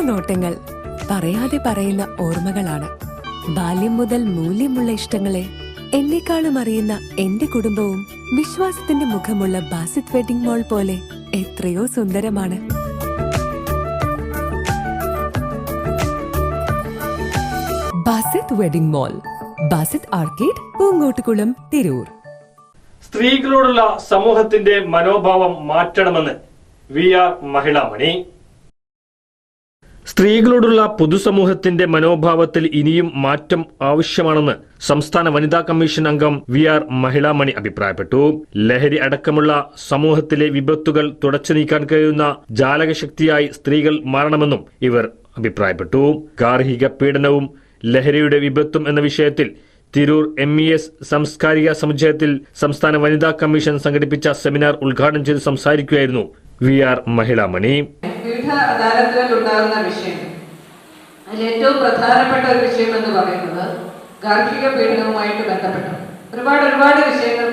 നോട്ടങ്ങൾ പറയാതെ പറയുന്ന ഓർമ്മകളാണ്. ബാല്യം മുതൽ മൂല്യമുള്ള ഇഷ്ടങ്ങളെ എന്നെക്കാളും അറിയുന്ന എന്റെ കുടുംബവും വിശ്വാസത്തിന്റെ മുഖമുള്ള ബാസിത് വെഡിംഗ് മോൾ പോലെ എത്രയോ സുന്ദരമാണ്. Basith wedding mall Basith arcade Poonkottukulam Tirur. സ്ത്രീകളോടുള്ള സമൂഹത്തിന്റെ മനോഭാവം മാറ്റണമെന്ന് വി ആർ മഹിളാമണി. സ്ത്രീകളോടുള്ള പൊതുസമൂഹത്തിന്റെ മനോഭാവത്തിൽ ഇനിയും മാറ്റം ആവശ്യമാണെന്ന് സംസ്ഥാന വനിതാ കമ്മീഷൻ അംഗം വി ആർ മഹിളാമണി അഭിപ്രായപ്പെട്ടു. ലഹരി അടക്കമുള്ള സമൂഹത്തിലെ വിപത്തുകൾ തുടച്ചു നീക്കാൻ കഴിയുന്ന ജാലകശക്തിയായി സ്ത്രീകൾ മാറണമെന്നും ഇവർ അഭിപ്രായപ്പെട്ടു. ഗാർഹിക പീഡനവും ലഹരിയുടെ വിപത്തും എന്ന വിഷയത്തിൽ തിരൂർ എം ഇ എസ് സാംസ്കാരിക സമുച്ചയത്തിൽ സംസ്ഥാന വനിതാ കമ്മീഷൻ സംഘടിപ്പിച്ച സെമിനാർ ഉദ്ഘാടനം ചെയ്ത് സംസാരിക്കുകയായിരുന്നു വി ആർ മഹിളാമണി. വിവിധ അദാലത്തുകളിൽ ഉണ്ടാകുന്ന വിഷയം. അതിൽ ഏറ്റവും പ്രധാനപ്പെട്ട ഒരു വിഷയം എന്ന് പറയുന്നത് ഗാർഹിക പീഡനവുമായിട്ട് ബന്ധപ്പെട്ട ഒരുപാട് ഒരുപാട് വിഷയങ്ങൾ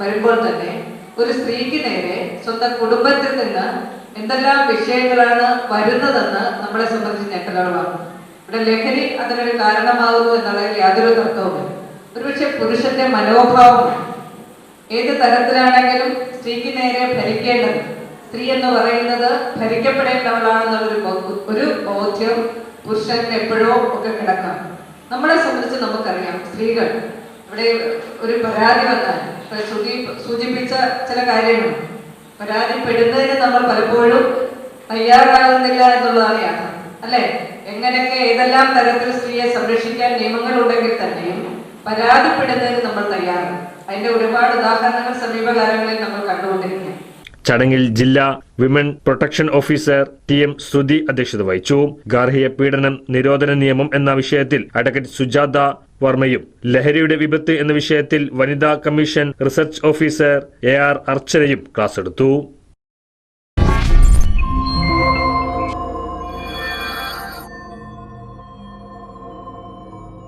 വരുമ്പോൾ തന്നെ ഒരു സ്ത്രീക്ക് നേരെ സ്വന്തം കുടുംബത്തിൽ നിന്ന് എന്തെല്ലാം വിഷയങ്ങളാണ് വരുന്നതെന്ന് നമ്മളെ സംബന്ധിച്ച് ഞെട്ടലുകളാണ് ഇവിടെ ലഹരി അതിനൊരു കാരണമാകുന്നു എന്നുള്ളതിൽ യാതൊരു തർക്കവുമില്ല. ഒരുപക്ഷെ പുരുഷന്റെ മനോഭാവം ഏത് തരത്തിലാണെങ്കിലും സ്ത്രീക്ക് നേരെ ഭരിക്കേണ്ടത് സ്ത്രീ എന്ന് പറയുന്നത് ഭരിക്കപ്പെടേണ്ടവളാണെന്നുള്ളൊരു ബോ- ഒരു ബോധ്യം പുരുഷൻ എപ്പോഴോ ഒക്കെ കിടക്കാം. നമ്മളെ സംബന്ധിച്ച് നമുക്കറിയാം സ്ത്രീകൾ. ഇവിടെ ഒരു പരാതി വന്നാൽ സൂചിപ്പിച്ച ചില കാര്യങ്ങളുണ്ട് പരാതിപ്പെടുന്നതിന് നമ്മൾ പലപ്പോഴും തയ്യാറാകുന്നില്ല എന്നുള്ളതാണ് യാഥാർത്ഥ്യം അല്ലെ? എങ്ങനെയൊക്കെ ഏതെല്ലാം തരത്തിൽ സ്ത്രീയെ സംരക്ഷിക്കാൻ നിയമങ്ങൾ ഉണ്ടെങ്കിൽ തന്നെയും പരാതിപ്പെടുന്നതിന് നമ്മൾ തയ്യാറാണ്. അതിന്റെ ഒരുപാട് ഉദാഹരണങ്ങൾ സമീപകാലങ്ങളിൽ നമ്മൾ കണ്ടുകൊണ്ടിരിക്കുകയാണ്. ചടങ്ങിൽ ജില്ലാ women protection officer T M Sruthi അധ്യക്ഷത വഹിച്ചു. ഗാർഹിക പീഡനം നിരോധന നിയമം എന്ന വിഷയത്തിൽ അഡക്കറ്റ് സുജാത വർമ്മയും ലഹരിയുടെ വിപത്ത് എന്ന വിഷയത്തിൽ വനിതാ commission research officer A R അർച്ചനയും class എടുത്തു.